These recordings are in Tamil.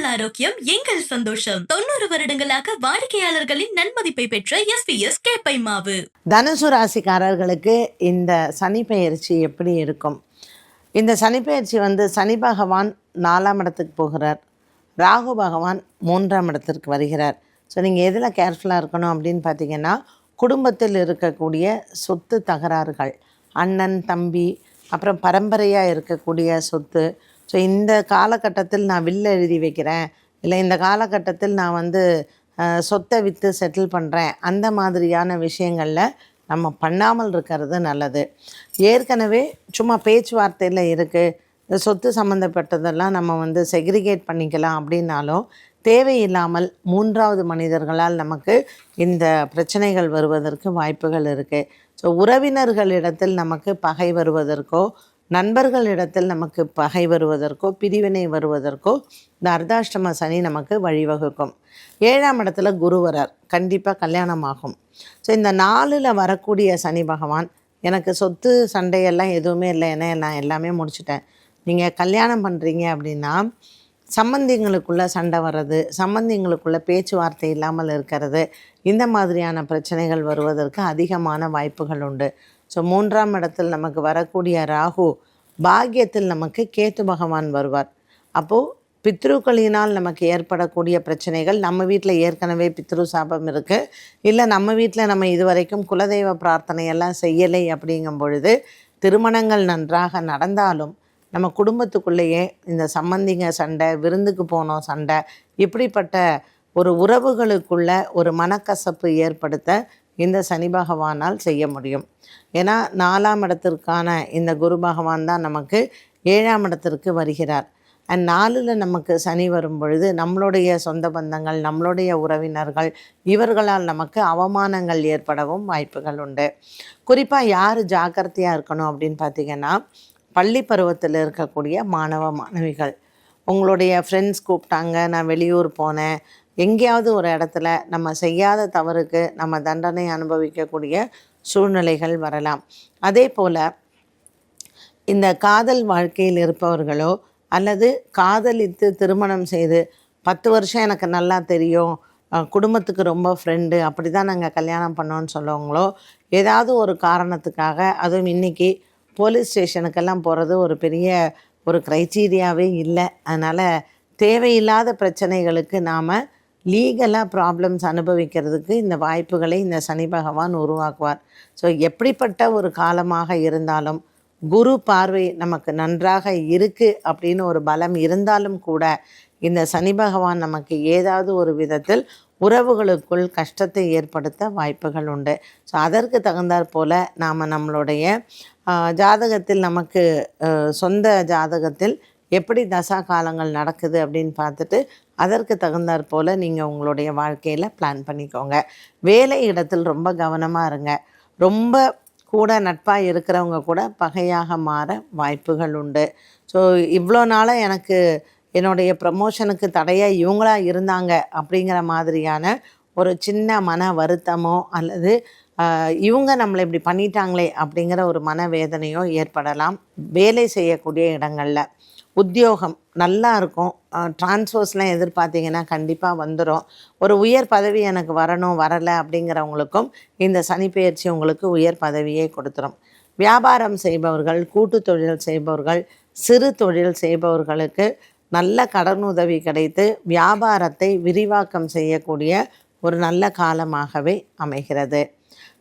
உங்கள் ஆரோக்கியம் எங்கள் சந்தோஷம். தொண்ணூறு வருடங்களாக வாடிக்கையாளர்களின் நன்மதிப்பை பெற்ற எஸ் கேப்பை மாவு தனுசு ராசிக்காரர்களுக்கு இந்த சனி பயிற்சி எப்படி இருக்கும்? இந்த சனி பயிற்சி வந்து சனி பகவான் நாலாம் இடத்துக்கு போகிறார். ராகு பகவான் மூன்றாம் இடத்திற்கு வருகிறார். ஸோ நீங்கள் எதில் கேர்ஃபுல்லாக இருக்கணும் அப்படின்னு பார்த்தீங்கன்னா குடும்பத்தில் இருக்கக்கூடிய சொத்து தகராறுகள் அண்ணன் தம்பி அப்புறம் பரம்பரையாக இருக்கக்கூடிய சொத்து ஸோ இந்த காலகட்டத்தில் நான் வில்ல எழுதி வைக்கிறேன். இல்லை இந்த காலகட்டத்தில் நான் வந்து சொத்தை விற்று செட்டில் பண்ணுறேன் அந்த மாதிரியான விஷயங்களில் நம்ம பண்ணாமல் இருக்கிறது நல்லது. ஏற்கனவே சும்மா பேச்சுவார்த்தையில் இருக்குது சொத்து சம்மந்தப்பட்டதெல்லாம் நம்ம வந்து செக்ரிகேட் பண்ணிக்கலாம் அப்படின்னாலும் தேவையில்லாமல் மூன்றாவது மனிதர்களால் நமக்கு இந்த பிரச்சனைகள் வருவதற்கு வாய்ப்புகள் இருக்குது ஸோ உறவினர்களிடத்தில் நமக்கு பகை வருவதற்கோ நண்பர்களிடத்தில் நமக்கு பகை வருவதற்கோ பிரிவினை வருவதற்கோ இந்த அர்த்தாஷ்டம சனி நமக்கு வழிவகுக்கும். ஏழாம் இடத்துல குரு வரார். கண்டிப்பாக கல்யாணம் ஆகும் ஸோ இந்த நாளில் வரக்கூடிய சனி பகவான் எனக்கு சொத்து சண்டையெல்லாம் எதுவுமே இல்லை. ஏன்னா நான் எல்லாமே முடிச்சுட்டேன். நீங்கள் கல்யாணம் பண்ணுறீங்க அப்படின்னா சம்பந்திங்களுக்குள்ளே சண்டை வர்றது சம்பந்திங்களுக்குள்ளே பேச்சுவார்த்தை இல்லாமல் இருக்கிறது இந்த மாதிரியான பிரச்சனைகள் வருவதற்கு அதிகமான வாய்ப்புகள் உண்டு. ஸோ மூன்றாம் இடத்தில் நமக்கு வரக்கூடிய ராகு பாக்கியத்தில் நமக்கு கேத்து பகவான் வருவார். அப்போது பித்ருக்களினால் நமக்கு ஏற்படக்கூடிய பிரச்சனைகள் நம்ம வீட்டில் ஏற்கனவே பித்ரு சாபம் இருக்குது இல்லை நம்ம வீட்டில் நம்ம இதுவரைக்கும் குலதெய்வ பிரார்த்தனையெல்லாம் செய்யலை அப்படிங்கும் பொழுது திருமணங்கள் நன்றாக நடந்தாலும் நம்ம குடும்பத்துக்குள்ளேயே இந்த சம்பந்திங்க சண்டை விருந்துக்கு போனோம் சண்டை இப்படிப்பட்ட ஒரு உறவுகளுக்குள்ள ஒரு மனக்கசப்பு ஏற்படுத்த இந்த சனி பகவானால் செய்ய முடியும். ஏன்னா நாலாம் இடத்திற்கான இந்த குரு பகவான் தான் நமக்கு ஏழாம் இடத்திற்கு வருகிறார். அண்ட் நாலில் நமக்கு சனி வரும் பொழுது நம்மளுடைய சொந்த பந்தங்கள் நம்மளுடைய உறவினர்கள் இவர்களால் நமக்கு அவமானங்கள் ஏற்படவும் வாய்ப்புகள் உண்டு. குறிப்பாக யார் ஜாக்கிரதையாக இருக்கணும் அப்படின்னு பார்த்தீங்கன்னா பள்ளி பருவத்தில் இருக்கக்கூடிய மாணவ மாணவிகள். உங்களுடைய ஃப்ரெண்ட்ஸ் கூப்பிட்டாங்க நான் வெளியூர் போனேன் எங்கேயாவது ஒரு இடத்துல நம்ம செய்யாத தவறுக்கு நம்ம தண்டனை அனுபவிக்கக்கூடிய சூழ்நிலைகள் வரலாம். அதே போல் இந்த காதல் வாழ்க்கையில் இருப்பவர்களோ அல்லது காதலித்து திருமணம் செய்து பத்து வருஷம் எனக்கு நல்லா தெரியும் குடும்பத்துக்கு ரொம்ப ஃப்ரெண்டு அப்படி தான் நாங்கள் கல்யாணம் பண்ணோன்னு சொல்லுவாங்களோ ஏதாவது ஒரு காரணத்துக்காக அதுவும் இன்றைக்கி போலீஸ் ஸ்டேஷனுக்கெல்லாம் போகிறது ஒரு பெரிய ஒரு க்ரைட்டீரியாவே இல்லை. அதனால் தேவையில்லாத பிரச்சனைகளுக்கு நாம் லீகலாக ப்ராப்ளம்ஸ் அனுபவிக்கிறதுக்கு இந்த வாய்ப்புகளை இந்த சனி பகவான் உருவாக்குவார். ஸோ எப்படிப்பட்ட ஒரு காலமாக இருந்தாலும் குரு பார்வை நமக்கு நன்றாக இருக்குது அப்படின்னு ஒரு பலம் இருந்தாலும் கூட இந்த சனி பகவான் நமக்கு ஏதாவது ஒரு விதத்தில் உறவுகளுக்குள் கஷ்டத்தை ஏற்படுத்த வாய்ப்புகள் உண்டு. ஸோ அதற்கு தகுந்தாற் போல் நாம் நம்மளுடைய ஜாதகத்தில் நமக்கு சொந்த ஜாதகத்தில் எப்படி தசா காலங்கள் நடக்குது அப்படின்னு பார்த்துட்டு அதற்கு தகுந்தாற் போல் நீங்கள் உங்களுடைய வாழ்க்கையில் பிளான் பண்ணிக்கோங்க. வேலை இடத்தில் ரொம்ப கவனமாக இருங்க. ரொம்ப கூட நட்பாக இருக்கிறவங்க கூட பகையாக மாற வாய்ப்புகள் உண்டு. ஸோ இவ்வளோ நாளாக எனக்கு என்னுடைய ப்ரமோஷனுக்கு தடையாக இவங்களா இருந்தாங்க அப்படிங்கிற மாதிரியான ஒரு சின்ன மன வருத்தமோ அல்லது இவங்க நம்மளை இப்படி பண்ணிட்டாங்களே அப்படிங்கிற ஒரு மனவேதனையோ ஏற்படலாம் வேலை செய்யக்கூடிய இடங்களில். உத்தியோகம் நல்லா இருக்கும் ட்ரான்ஸ்ஃபர்ஸ்லாம் எதிர்பார்த்தீங்கன்னா கண்டிப்பாக வந்துடும் ஒரு உயர் பதவி எனக்கு வரணும் வரலை அப்படிங்கிறவங்களுக்கும் இந்த சனிப்பெயர்ச்சி உங்களுக்கு உயர் பதவியை கொடுத்துரும். வியாபாரம் செய்பவர்கள் கூட்டு தொழில் செய்பவர்கள் சிறு தொழில் செய்பவர்களுக்கு நல்ல கடனுதவி கிடைத்து வியாபாரத்தை விரிவாக்கம் செய்யக்கூடிய ஒரு நல்ல காலமாகவே அமைகிறது.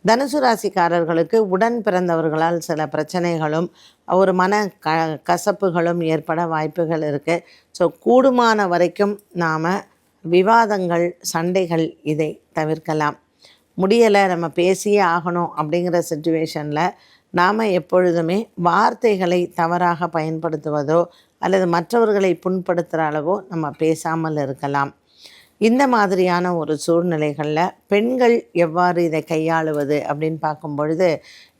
தனுசு ராசிக்காரர்களுக்கு உடன் பிறந்தவர்களால் சில பிரச்சனைகளும் ஒரு மன க கசப்புகளும் ஏற்பட வாய்ப்புகள் இருக்குது ஸோ கூடுமான வரைக்கும் நாம் விவாதங்கள் சண்டைகள் இதை தவிர்க்கலாம். முடியலை நம்ம பேசியே ஆகணும் அப்படிங்கிற சுச்சுவேஷனில் நாம் எப்பொழுதுமே வார்த்தைகளை தவறாக பயன்படுத்துவதோ அல்லது மற்றவர்களை புண்படுத்துகிற அளவோ நம்ம பேசாமல் இருக்கலாம். இந்த மாதிரியான ஒரு சூழ்நிலைகளில் பெண்கள் எவ்வாறு இதை கையாளுவது அப்படின்னு பார்க்கும் பொழுது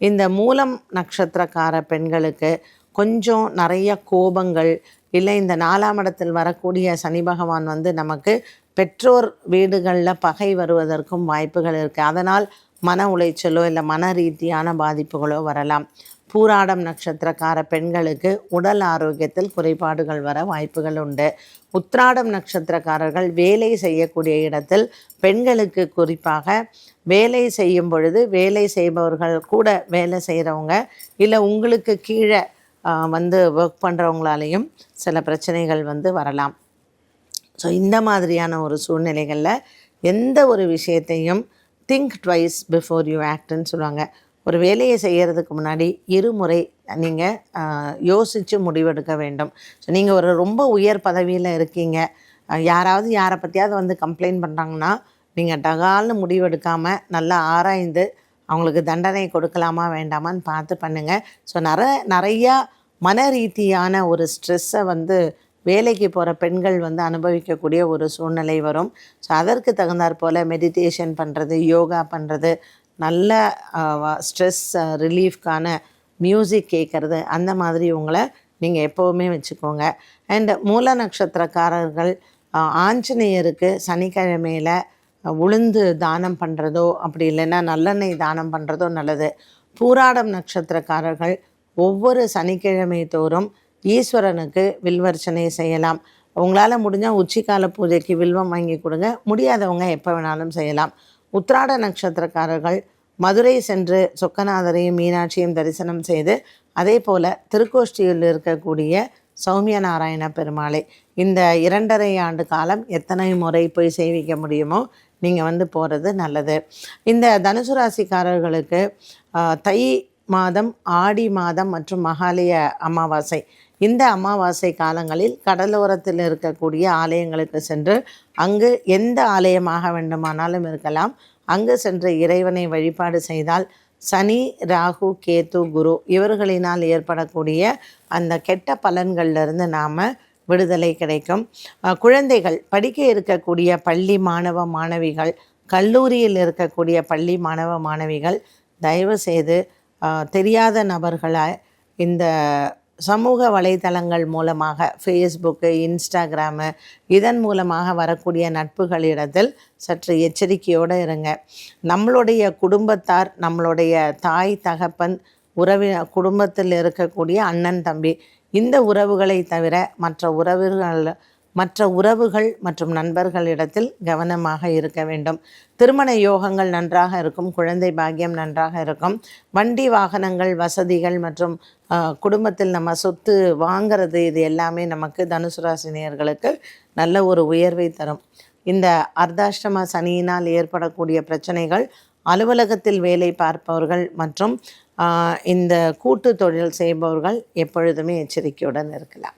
இந்த மூலம் நட்சத்திரக்கார பெண்களுக்கு கொஞ்சம் நிறைய கோபங்கள் இல்லை இந்த நாலாம் இடத்தில் வரக்கூடிய சனி பகவான் வந்து நமக்கு பெற்றோர் வீடுகளில் பகை வருவதற்கும் வாய்ப்புகள் இருக்குது அதனால் மன உளைச்சலோ இல்லை மன ரீதியான பாதிப்புகளோ வரலாம். பூராடம் நட்சத்திரக்கார பெண்களுக்கு உடல் ஆரோக்கியத்தில் குறைபாடுகள் வர வாய்ப்புகள் உண்டு. உத்ராடம் நட்சத்திரக்காரர்கள் வேலை செய்யக்கூடிய இடத்தில் பெண்களுக்கு குறிப்பாக வேலை செய்யும் பொழுது வேலை செய்பவர்கள் கூட வேலை செய்கிறவங்க இல்லை உங்களுக்கு கீழே வந்து ஒர்க் பண்ணுறவங்களாலேயும் சில பிரச்சனைகள் வந்து வரலாம். ஸோ இந்த மாதிரியான ஒரு சூழ்நிலைகளில் எந்த ஒரு விஷயத்தையும் திங்க் ட்வைஸ் பிஃபோர் யூ ஆக்ட்ன்னு சொல்லுவாங்க. ஒரு வேலையை செய்கிறதுக்கு முன்னாடி இருமுறை நீங்கள் யோசித்து முடிவெடுக்க வேண்டும். ஸோ நீங்கள் ஒரு ரொம்ப உயர் பதவியில் இருக்கீங்க. யாராவது யாரை பற்றியாவது வந்து கம்ப்ளைண்ட் பண்ணுறாங்கன்னா நீங்கள் டகால்னு முடிவெடுக்காமல் நல்லா ஆராய்ந்து அவங்களுக்கு தண்டனை கொடுக்கலாமா வேண்டாமான்னு பார்த்து பண்ணுங்கள் ஸோ நிற நிறையா மன ரீதியான ஒரு ஸ்ட்ரெஸ்ஸை வந்து வேலைக்கு போகிற பெண்கள் வந்து அனுபவிக்கக்கூடிய ஒரு சூழ்நிலை வரும். ஸோ அதற்கு தகுந்தாற் போல் மெடிடேஷன் பண்ணுறது யோகா பண்ணுறது நல்ல ஸ்ட்ரெஸ் ரிலீஃப்கான மியூசிக் கேட்குறது அந்த மாதிரி உங்களை நீங்கள் எப்போவுமே வச்சுக்கோங்க. அண்ட் மூல நட்சத்திரக்காரர்கள் ஆஞ்சநேயருக்கு சனிக்கிழமையில் உளுந்து தானம் பண்ணுறதோ அப்படி இல்லைன்னா நல்லெண்ணெய் தானம் பண்ணுறதோ நல்லது. பூராடம் நட்சத்திரக்காரர்கள் ஒவ்வொரு சனிக்கிழமை தோறும் ஈஸ்வரனுக்கு வில்வர்ச்சனை செய்யலாம். உங்களால் முடிஞ்சால் உச்சிக்கால பூஜைக்கு வில்வம் வாங்கி கொடுங்க. முடியாதவங்க எப்போ வேணாலும் செய்யலாம். உத்ராட நட்சத்திரக்காரர்கள் மதுரை சென்று சொக்கநாதரையும் மீனாட்சியும் தரிசனம் செய்து அதே போல் திருக்கோஷ்டியில் இருக்கக்கூடிய சௌமிய நாராயண பெருமாளை இந்த இரண்டரை ஆண்டு காலம் எத்தனை முறை போய் சேவிக்க முடியுமோ நீங்கள் வந்து போகிறது நல்லது. இந்த தனுசு ராசிக்காரர்களுக்கு தை மாதம் ஆடி மாதம் மற்றும் மகாலய அமாவாசை இந்த அமாவாசை காலங்களில் கடலோரத்தில் இருக்கக்கூடிய ஆலயங்களுக்கு சென்று அங்கு எந்த ஆலயமாக வேண்டுமானாலும் இருக்கலாம். அங்கு சென்று இறைவனை வழிபாடு செய்தால் சனி ராகு கேத்து குரு இவர்களினால் ஏற்படக்கூடிய அந்த கெட்ட பலன்கள்லேருந்து நாம் விடுதலை கிடைக்கும். குழந்தைகள் படிக்க இருக்கக்கூடிய பள்ளி மாணவ மாணவிகள் கல்லூரியில் இருக்கக்கூடிய பள்ளி மாணவ மாணவிகள் தயவு செய்து தெரியாத நபர்களை இந்த சமூக வலைத்தளங்கள் மூலமாக ஃபேஸ்புக்கு இன்ஸ்டாகிராமு இதன் மூலமாக வரக்கூடிய நட்புகளிடத்தில் சற்று எச்சரிக்கையோடு இருங்க. நம்மளுடைய குடும்பத்தார் நம்மளுடைய தாய் தகப்பன் உறவி குடும்பத்தில் இருக்கக்கூடிய அண்ணன் தம்பி இந்த உறவுகளை தவிர மற்ற உறவுகள் மற்ற உறவுகள் மற்றும் நண்பர்களிடத்தில் கவனமாக இருக்க வேண்டும். திருமண யோகங்கள் நன்றாக இருக்கும் குழந்தை பாக்கியம் நன்றாக இருக்கும். வண்டி வாகனங்கள் வசதிகள் மற்றும் குடும்பத்தில் நம்ம சொத்து வாங்கிறது இது எல்லாமே நமக்கு தனுசு ராசினியர்களுக்கு நல்ல ஒரு உயர்வை தரும். இந்த அர்த்தாஷ்டம சனியினால் ஏற்படக்கூடிய பிரச்சனைகள் அலுவலகத்தில் வேலை பார்ப்பவர்கள் மற்றும் இந்த கூட்டு தொழில் செய்பவர்கள் எப்பொழுதுமே எச்சரிக்கையுடன் இருக்கலாம்.